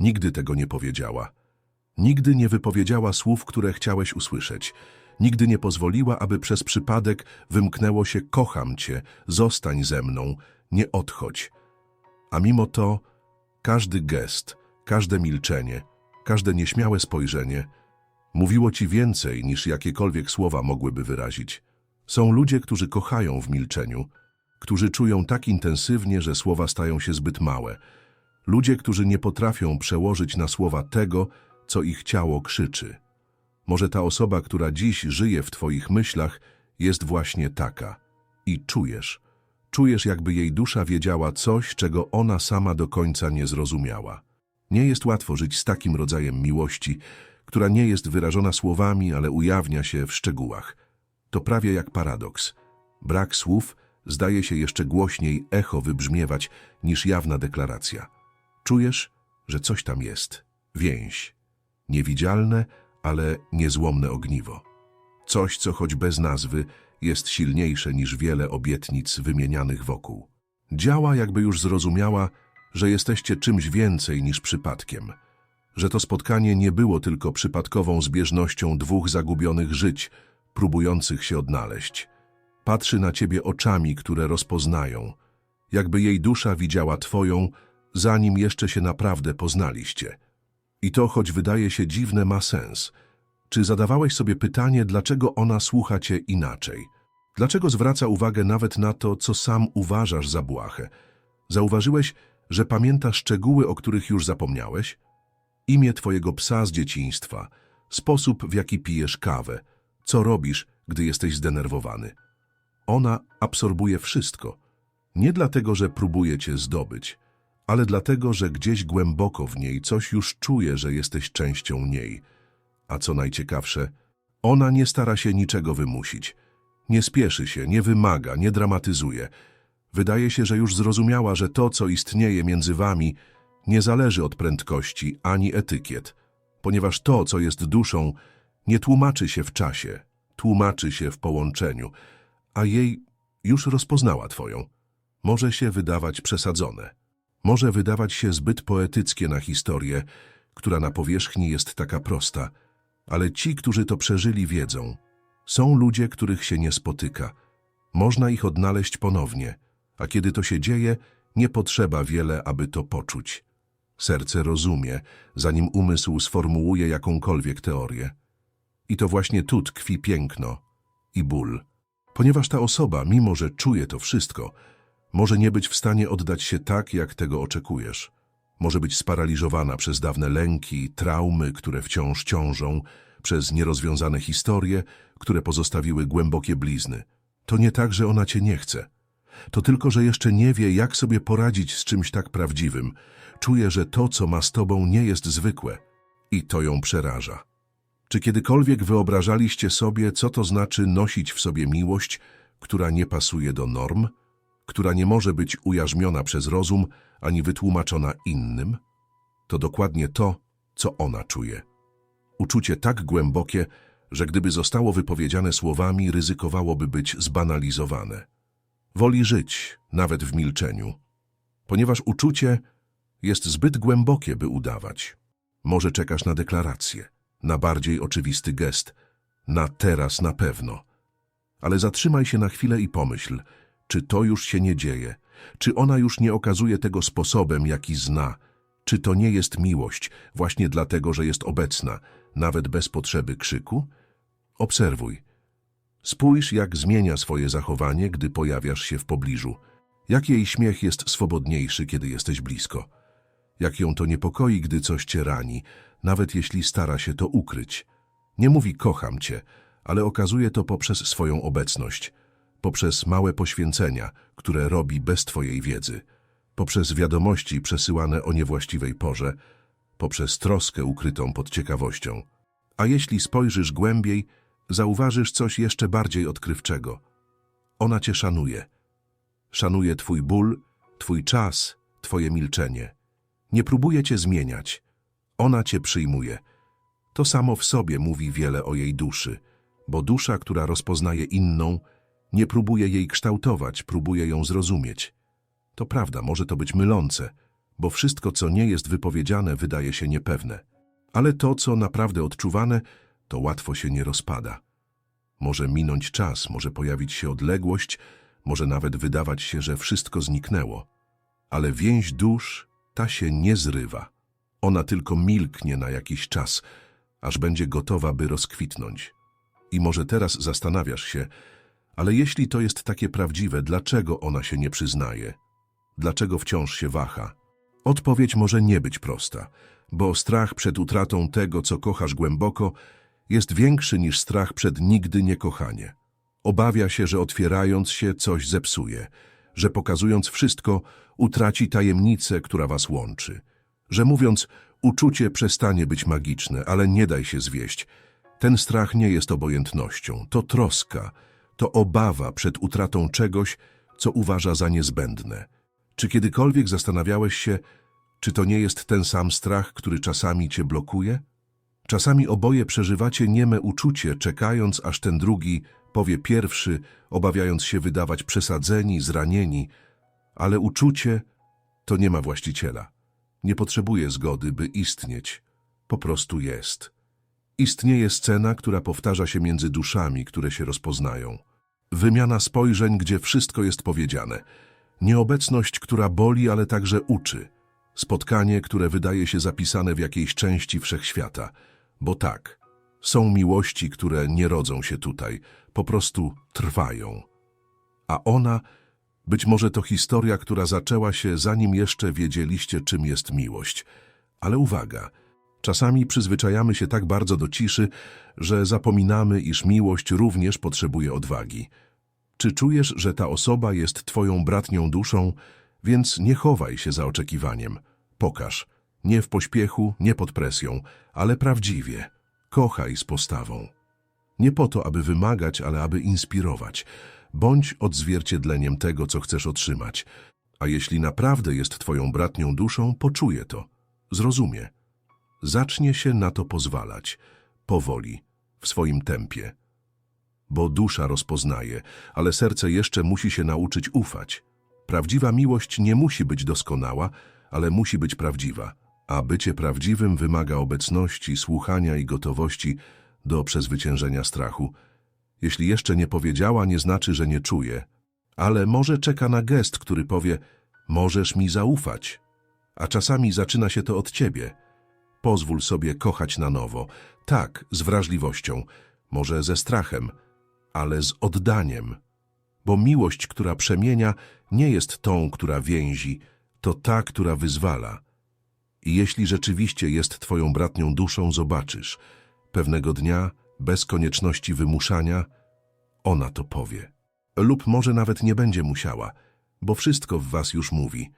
Nigdy tego nie powiedziała. Nigdy nie wypowiedziała słów, które chciałeś usłyszeć. Nigdy nie pozwoliła, aby przez przypadek wymknęło się kocham cię, zostań ze mną, nie odchodź. A mimo to każdy gest, każde milczenie, każde nieśmiałe spojrzenie mówiło ci więcej niż jakiekolwiek słowa mogłyby wyrazić. Są ludzie, którzy kochają w milczeniu, którzy czują tak intensywnie, że słowa stają się zbyt małe. Ludzie, którzy nie potrafią przełożyć na słowa tego, co ich ciało krzyczy. Może ta osoba, która dziś żyje w twoich myślach, jest właśnie taka. I czujesz. Czujesz, jakby jej dusza wiedziała coś, czego ona sama do końca nie zrozumiała. Nie jest łatwo żyć z takim rodzajem miłości, która nie jest wyrażona słowami, ale ujawnia się w szczegółach. To prawie jak paradoks. Brak słów zdaje się jeszcze głośniej echo wybrzmiewać niż jawna deklaracja. Czujesz, że coś tam jest. Więź. Niewidzialne, ale niezłomne ogniwo. Coś, co choć bez nazwy jest silniejsze niż wiele obietnic wymienianych wokół. Działa, jakby już zrozumiała, że jesteście czymś więcej niż przypadkiem. Że to spotkanie nie było tylko przypadkową zbieżnością dwóch zagubionych żyć, próbujących się odnaleźć. Patrzy na ciebie oczami, które rozpoznają, jakby jej dusza widziała twoją, zanim jeszcze się naprawdę poznaliście. I to, choć wydaje się dziwne, ma sens. Czy zadawałeś sobie pytanie, dlaczego ona słucha cię inaczej? Dlaczego zwraca uwagę nawet na to, co sam uważasz za błahe? Zauważyłeś, że pamięta szczegóły, o których już zapomniałeś? Imię twojego psa z dzieciństwa, sposób, w jaki pijesz kawę, co robisz, gdy jesteś zdenerwowany. Ona absorbuje wszystko. Nie dlatego, że próbuje cię zdobyć, ale dlatego, że gdzieś głęboko w niej coś już czuje, że jesteś częścią niej. A co najciekawsze, ona nie stara się niczego wymusić. Nie spieszy się, nie wymaga, nie dramatyzuje. Wydaje się, że już zrozumiała, że to, co istnieje między wami, nie zależy od prędkości ani etykiet, ponieważ to, co jest duszą, nie tłumaczy się w czasie, tłumaczy się w połączeniu, a jej już rozpoznała twoją. Może się wydawać przesadzone. Może wydawać się zbyt poetyckie na historię, która na powierzchni jest taka prosta, ale ci, którzy to przeżyli, wiedzą. Są ludzie, których się nie spotyka. Można ich odnaleźć ponownie, a kiedy to się dzieje, nie potrzeba wiele, aby to poczuć. Serce rozumie, zanim umysł sformułuje jakąkolwiek teorię. I to właśnie tu tkwi piękno i ból. Ponieważ ta osoba, mimo że czuje to wszystko, może nie być w stanie oddać się tak, jak tego oczekujesz. Może być sparaliżowana przez dawne lęki, traumy, które wciąż ciążą, przez nierozwiązane historie, które pozostawiły głębokie blizny. To nie tak, że ona cię nie chce. To tylko, że jeszcze nie wie, jak sobie poradzić z czymś tak prawdziwym. Czuje, że to, co ma z tobą, nie jest zwykłe. I to ją przeraża. Czy kiedykolwiek wyobrażaliście sobie, co to znaczy nosić w sobie miłość, która nie pasuje do norm? Która nie może być ujarzmiona przez rozum ani wytłumaczona innym, to dokładnie to, co ona czuje. Uczucie tak głębokie, że gdyby zostało wypowiedziane słowami, ryzykowałoby być zbanalizowane. Woli żyć, nawet w milczeniu, ponieważ uczucie jest zbyt głębokie, by udawać. Może czekasz na deklarację, na bardziej oczywisty gest, na teraz na pewno. Ale zatrzymaj się na chwilę i pomyśl, czy to już się nie dzieje? Czy ona już nie okazuje tego sposobem, jaki zna? Czy to nie jest miłość, właśnie dlatego, że jest obecna, nawet bez potrzeby krzyku? Obserwuj. Spójrz, jak zmienia swoje zachowanie, gdy pojawiasz się w pobliżu. Jak jej śmiech jest swobodniejszy, kiedy jesteś blisko. Jak ją to niepokoi, gdy coś cię rani, nawet jeśli stara się to ukryć. Nie mówi kocham cię, ale okazuje to poprzez swoją obecność – poprzez małe poświęcenia, które robi bez Twojej wiedzy, poprzez wiadomości przesyłane o niewłaściwej porze, poprzez troskę ukrytą pod ciekawością. A jeśli spojrzysz głębiej, zauważysz coś jeszcze bardziej odkrywczego. Ona Cię szanuje. Szanuje Twój ból, Twój czas, Twoje milczenie. Nie próbuje Cię zmieniać. Ona Cię przyjmuje. To samo w sobie mówi wiele o jej duszy, bo dusza, która rozpoznaje inną, nie próbuje jej kształtować, próbuje ją zrozumieć. To prawda, może to być mylące, bo wszystko, co nie jest wypowiedziane, wydaje się niepewne. Ale to, co naprawdę odczuwane, to łatwo się nie rozpada. Może minąć czas, może pojawić się odległość, może nawet wydawać się, że wszystko zniknęło. Ale więź dusz ta się nie zrywa. Ona tylko milknie na jakiś czas, aż będzie gotowa, by rozkwitnąć. I może teraz zastanawiasz się, ale jeśli to jest takie prawdziwe, dlaczego ona się nie przyznaje? Dlaczego wciąż się waha? Odpowiedź może nie być prosta, bo strach przed utratą tego, co kochasz głęboko, jest większy niż strach przed nigdy niekochanie. Obawia się, że otwierając się coś zepsuje, że pokazując wszystko utraci tajemnicę, która was łączy, że mówiąc uczucie przestanie być magiczne, ale nie daj się zwieść. Ten strach nie jest obojętnością, to troska, to obawa przed utratą czegoś, co uważa za niezbędne. Czy kiedykolwiek zastanawiałeś się, czy to nie jest ten sam strach, który czasami cię blokuje? Czasami oboje przeżywacie nieme uczucie, czekając, aż ten drugi powie pierwszy, obawiając się wydawać przesadzeni, zranieni, ale uczucie to nie ma właściciela. Nie potrzebuje zgody, by istnieć. Po prostu jest. Istnieje scena, która powtarza się między duszami, które się rozpoznają. Wymiana spojrzeń, gdzie wszystko jest powiedziane. Nieobecność, która boli, ale także uczy. Spotkanie, które wydaje się zapisane w jakiejś części wszechświata. Bo tak, są miłości, które nie rodzą się tutaj, po prostu trwają. A ona, być może to historia, która zaczęła się zanim jeszcze wiedzieliście, czym jest miłość. Ale uwaga, czasami przyzwyczajamy się tak bardzo do ciszy, że zapominamy, iż miłość również potrzebuje odwagi. Czy czujesz, że ta osoba jest twoją bratnią duszą, więc nie chowaj się za oczekiwaniem. Pokaż, nie w pośpiechu, nie pod presją, ale prawdziwie. Kochaj z postawą. Nie po to, aby wymagać, ale aby inspirować. Bądź odzwierciedleniem tego, co chcesz otrzymać. A jeśli naprawdę jest twoją bratnią duszą, poczuje to. Zrozumie. Zacznie się na to pozwalać. Powoli, w swoim tempie. Bo dusza rozpoznaje, ale serce jeszcze musi się nauczyć ufać. Prawdziwa miłość nie musi być doskonała, ale musi być prawdziwa. A bycie prawdziwym wymaga obecności, słuchania i gotowości do przezwyciężenia strachu. Jeśli jeszcze nie powiedziała, nie znaczy, że nie czuje, ale może czeka na gest, który powie: Możesz mi zaufać. A czasami zaczyna się to od ciebie. Pozwól sobie kochać na nowo, tak, z wrażliwością, może ze strachem, ale z oddaniem. Bo miłość, która przemienia, nie jest tą, która więzi, to ta, która wyzwala. I jeśli rzeczywiście jest twoją bratnią duszą, zobaczysz, pewnego dnia, bez konieczności wymuszania, ona to powie. Lub może nawet nie będzie musiała, bo wszystko w was już mówi.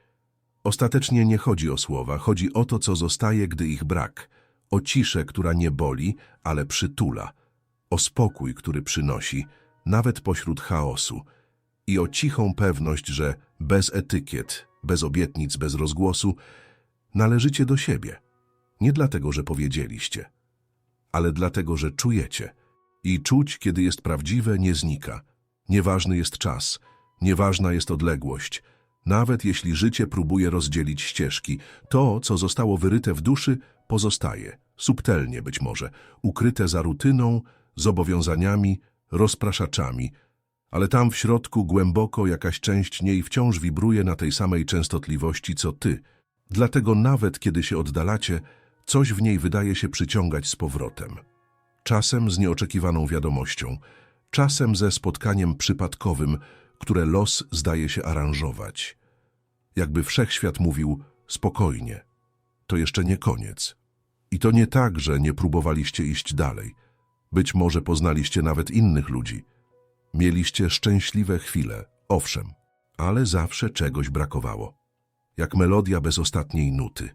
Ostatecznie nie chodzi o słowa, chodzi o to, co zostaje, gdy ich brak, o ciszę, która nie boli, ale przytula, o spokój, który przynosi, nawet pośród chaosu, i o cichą pewność, że bez etykiet, bez obietnic, bez rozgłosu, należycie do siebie. Nie dlatego, że powiedzieliście, ale dlatego, że czujecie. I czuć, kiedy jest prawdziwe, nie znika. Nieważny jest czas, nieważna jest odległość. Nawet jeśli życie próbuje rozdzielić ścieżki, to, co zostało wyryte w duszy, pozostaje, subtelnie być może, ukryte za rutyną, zobowiązaniami, rozpraszaczami, ale tam w środku głęboko jakaś część niej wciąż wibruje na tej samej częstotliwości co ty. Dlatego nawet kiedy się oddalacie, coś w niej wydaje się przyciągać z powrotem. Czasem z nieoczekiwaną wiadomością, czasem ze spotkaniem przypadkowym, które los zdaje się aranżować. Jakby wszechświat mówił spokojnie. To jeszcze nie koniec. I to nie tak, że nie próbowaliście iść dalej. Być może poznaliście nawet innych ludzi. Mieliście szczęśliwe chwile, owszem, ale zawsze czegoś brakowało. Jak melodia bez ostatniej nuty.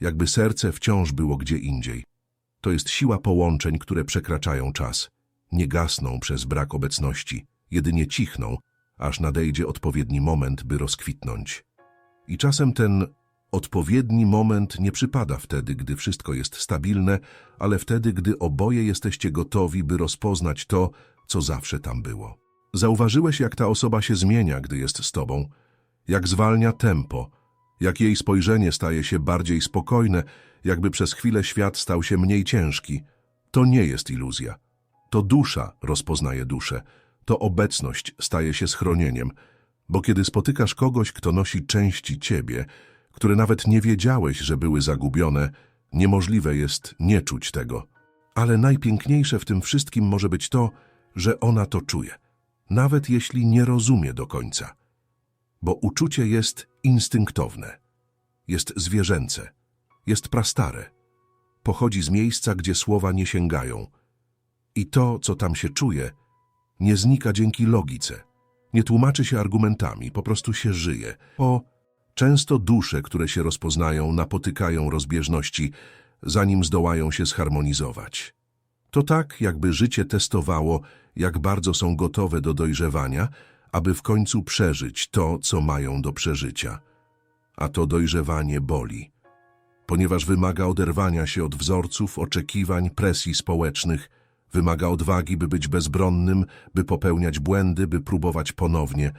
Jakby serce wciąż było gdzie indziej. To jest siła połączeń, które przekraczają czas. Nie gasną przez brak obecności, jedynie cichną, aż nadejdzie odpowiedni moment, by rozkwitnąć. I czasem ten odpowiedni moment nie przypada wtedy, gdy wszystko jest stabilne, ale wtedy, gdy oboje jesteście gotowi, by rozpoznać to, co zawsze tam było. Zauważyłeś, jak ta osoba się zmienia, gdy jest z tobą, jak zwalnia tempo, Jak jej spojrzenie staje się bardziej spokojne, jakby przez chwilę świat stał się mniej ciężki. To nie jest iluzja. To dusza rozpoznaje duszę. To obecność staje się schronieniem. Bo kiedy spotykasz kogoś, kto nosi części ciebie, które nawet nie wiedziałeś, że były zagubione, niemożliwe jest nie czuć tego. Ale najpiękniejsze w tym wszystkim może być to, że ona to czuje, nawet jeśli nie rozumie do końca. Bo uczucie jest instynktowne, jest zwierzęce, jest prastare, pochodzi z miejsca, gdzie słowa nie sięgają. I to, co tam się czuje, nie znika dzięki logice, nie tłumaczy się argumentami, po prostu się żyje. O, często dusze, które się rozpoznają, napotykają rozbieżności, zanim zdołają się zharmonizować. To tak, jakby życie testowało, jak bardzo są gotowe do dojrzewania, aby w końcu przeżyć to, co mają do przeżycia. A to dojrzewanie boli, ponieważ wymaga oderwania się od wzorców, oczekiwań, presji społecznych, wymaga odwagi, by być bezbronnym, by popełniać błędy, by próbować ponownie.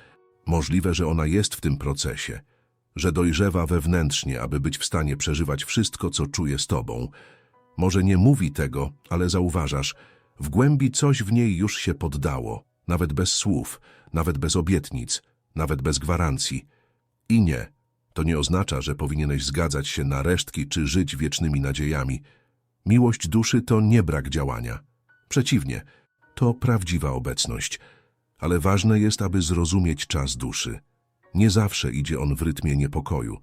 Możliwe, że ona jest w tym procesie, że dojrzewa wewnętrznie, aby być w stanie przeżywać wszystko, co czuje z tobą. Może nie mówi tego, ale zauważasz, w głębi coś w niej już się poddało, nawet bez słów, nawet bez obietnic, nawet bez gwarancji. I nie, to nie oznacza, że powinieneś zgadzać się na resztki czy żyć wiecznymi nadziejami. Miłość duszy to nie brak działania. Przeciwnie, to prawdziwa obecność. Ale ważne jest, aby zrozumieć czas duszy. Nie zawsze idzie on w rytmie niepokoju.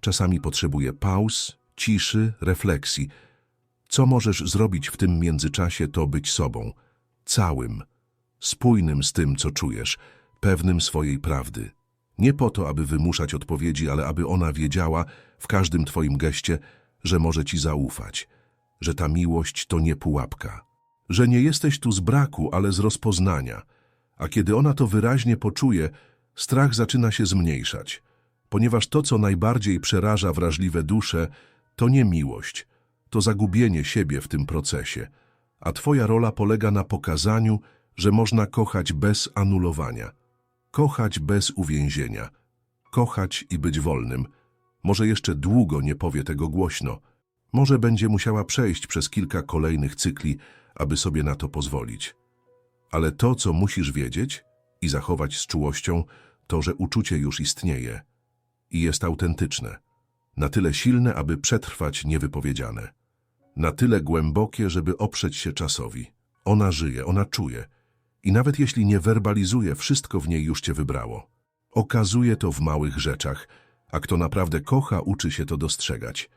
Czasami potrzebuje pauz, ciszy, refleksji. Co możesz zrobić w tym międzyczasie, to być sobą, całym, spójnym z tym, co czujesz, pewnym swojej prawdy. Nie po to, aby wymuszać odpowiedzi, ale aby ona wiedziała w każdym twoim geście, że może ci zaufać, że ta miłość to nie pułapka, że nie jesteś tu z braku, ale z rozpoznania. A kiedy ona to wyraźnie poczuje, strach zaczyna się zmniejszać, ponieważ to, co najbardziej przeraża wrażliwe dusze, to nie miłość, to zagubienie siebie w tym procesie, a twoja rola polega na pokazaniu, że można kochać bez anulowania, kochać bez uwięzienia, kochać i być wolnym. Może jeszcze długo nie powie tego głośno, może będzie musiała przejść przez kilka kolejnych cykli, aby sobie na to pozwolić. Ale to, co musisz wiedzieć i zachować z czułością, to, że uczucie już istnieje i jest autentyczne, na tyle silne, aby przetrwać niewypowiedziane, na tyle głębokie, żeby oprzeć się czasowi. Ona żyje, ona czuje i nawet jeśli nie werbalizuje, wszystko w niej już cię wybrało. Okazuje to w małych rzeczach, a kto naprawdę kocha, uczy się to dostrzegać.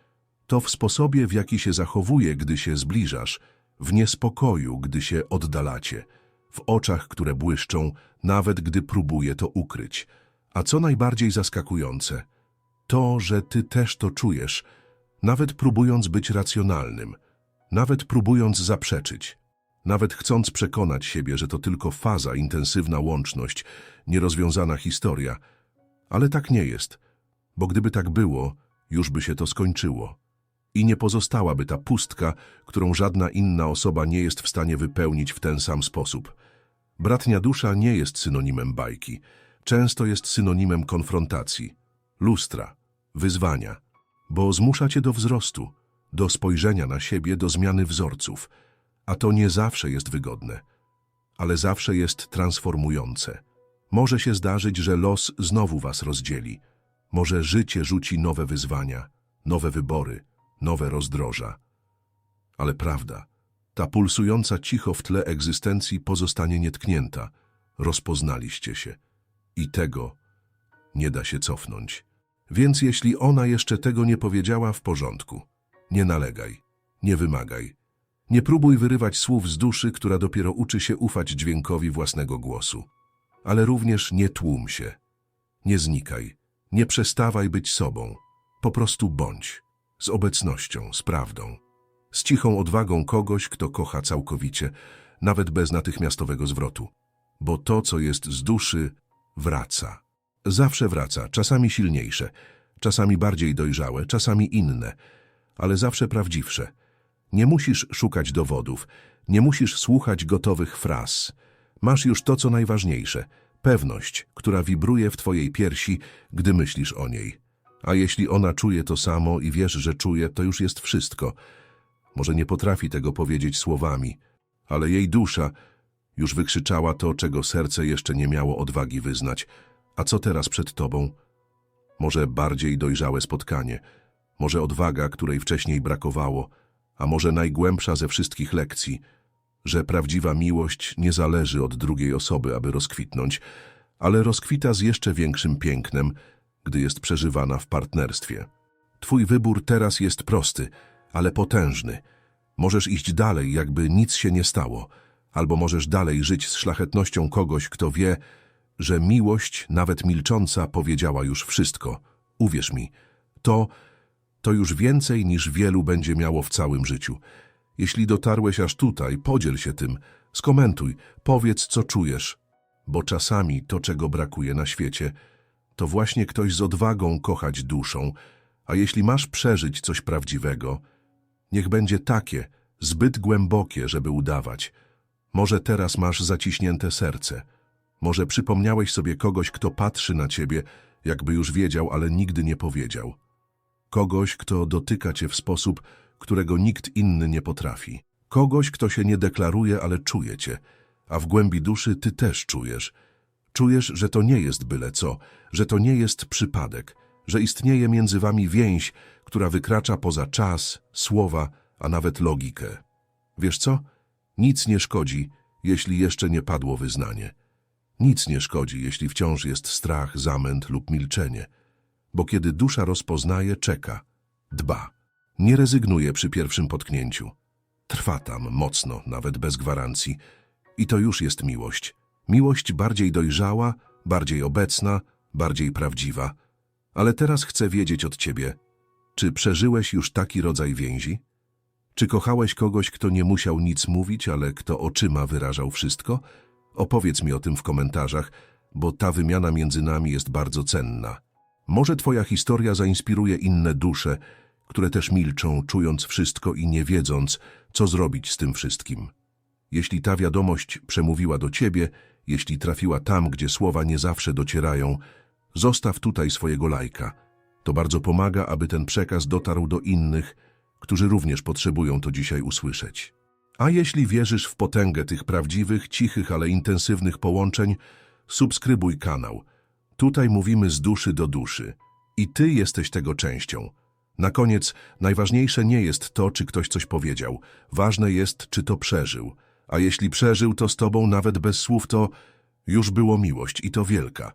To w sposobie, w jaki się zachowuje, gdy się zbliżasz, w niespokoju, gdy się oddalacie, w oczach, które błyszczą, nawet gdy próbuje to ukryć. A co najbardziej zaskakujące, to, że ty też to czujesz, nawet próbując być racjonalnym, nawet próbując zaprzeczyć, nawet chcąc przekonać siebie, że to tylko faza, intensywna łączność, nierozwiązana historia. Ale tak nie jest, bo gdyby tak było, już by się to skończyło. I nie pozostałaby ta pustka, którą żadna inna osoba nie jest w stanie wypełnić w ten sam sposób. Bratnia dusza nie jest synonimem bajki. Często jest synonimem konfrontacji, lustra, wyzwania, bo zmusza cię do wzrostu, do spojrzenia na siebie, do zmiany wzorców. A to nie zawsze jest wygodne, ale zawsze jest transformujące. Może się zdarzyć, że los znowu was rozdzieli. Może życie rzuci nowe wyzwania, nowe wybory, nowe rozdroża. Ale prawda, ta pulsująca cicho w tle egzystencji pozostanie nietknięta. Rozpoznaliście się. I tego nie da się cofnąć. Więc jeśli ona jeszcze tego nie powiedziała, w porządku. Nie nalegaj, nie wymagaj. Nie próbuj wyrywać słów z duszy, która dopiero uczy się ufać dźwiękowi własnego głosu. Ale również nie tłum się. Nie znikaj. Nie przestawaj być sobą. Po prostu bądź. Z obecnością, z prawdą. Z cichą odwagą kogoś, kto kocha całkowicie, nawet bez natychmiastowego zwrotu. Bo to, co jest z duszy, wraca. Zawsze wraca, czasami silniejsze, czasami bardziej dojrzałe, czasami inne, ale zawsze prawdziwsze. Nie musisz szukać dowodów, nie musisz słuchać gotowych fraz. Masz już to, co najważniejsze, pewność, która wibruje w twojej piersi, gdy myślisz o niej. A jeśli ona czuje to samo i wiesz, że czuje, to już jest wszystko. Może nie potrafi tego powiedzieć słowami, ale jej dusza już wykrzyczała to, czego serce jeszcze nie miało odwagi wyznać. A co teraz przed tobą? Może bardziej dojrzałe spotkanie, może odwaga, której wcześniej brakowało, a może najgłębsza ze wszystkich lekcji, że prawdziwa miłość nie zależy od drugiej osoby, aby rozkwitnąć, ale rozkwita z jeszcze większym pięknem, gdy jest przeżywana w partnerstwie. Twój wybór teraz jest prosty, ale potężny. Możesz iść dalej, jakby nic się nie stało, albo możesz dalej żyć z szlachetnością kogoś, kto wie, że miłość, nawet milcząca, powiedziała już wszystko. Uwierz mi, to, to już więcej niż wielu będzie miało w całym życiu. Jeśli dotarłeś aż tutaj, podziel się tym, skomentuj, powiedz, co czujesz, bo czasami to, czego brakuje na świecie, to właśnie ktoś z odwagą kochać duszą, a jeśli masz przeżyć coś prawdziwego, niech będzie takie, zbyt głębokie, żeby udawać. Może teraz masz zaciśnięte serce. Może przypomniałeś sobie kogoś, kto patrzy na ciebie, jakby już wiedział, ale nigdy nie powiedział. Kogoś, kto dotyka cię w sposób, którego nikt inny nie potrafi. Kogoś, kto się nie deklaruje, ale czuje cię, a w głębi duszy ty też czujesz. Czujesz, że to nie jest byle co, że to nie jest przypadek, że istnieje między wami więź, która wykracza poza czas, słowa, a nawet logikę. Wiesz co? Nic nie szkodzi, jeśli jeszcze nie padło wyznanie. Nic nie szkodzi, jeśli wciąż jest strach, zamęt lub milczenie. Bo kiedy dusza rozpoznaje, czeka, dba. Nie rezygnuje przy pierwszym potknięciu. Trwa tam mocno, nawet bez gwarancji. I to już jest miłość. Miłość bardziej dojrzała, bardziej obecna, bardziej prawdziwa. Ale teraz chcę wiedzieć od ciebie, czy przeżyłeś już taki rodzaj więzi? Czy kochałeś kogoś, kto nie musiał nic mówić, ale kto oczyma wyrażał wszystko? Opowiedz mi o tym w komentarzach, bo ta wymiana między nami jest bardzo cenna. Może twoja historia zainspiruje inne dusze, które też milczą, czując wszystko i nie wiedząc, co zrobić z tym wszystkim. Jeśli ta wiadomość przemówiła do ciebie, jeśli trafiła tam, gdzie słowa nie zawsze docierają, zostaw tutaj swojego lajka. To bardzo pomaga, aby ten przekaz dotarł do innych, którzy również potrzebują to dzisiaj usłyszeć. A jeśli wierzysz w potęgę tych prawdziwych, cichych, ale intensywnych połączeń, subskrybuj kanał. Tutaj mówimy z duszy do duszy. I ty jesteś tego częścią. Na koniec, najważniejsze nie jest to, czy ktoś coś powiedział. Ważne jest, czy to przeżył. A jeśli przeżył to z tobą nawet bez słów, to już było miłość i to wielka.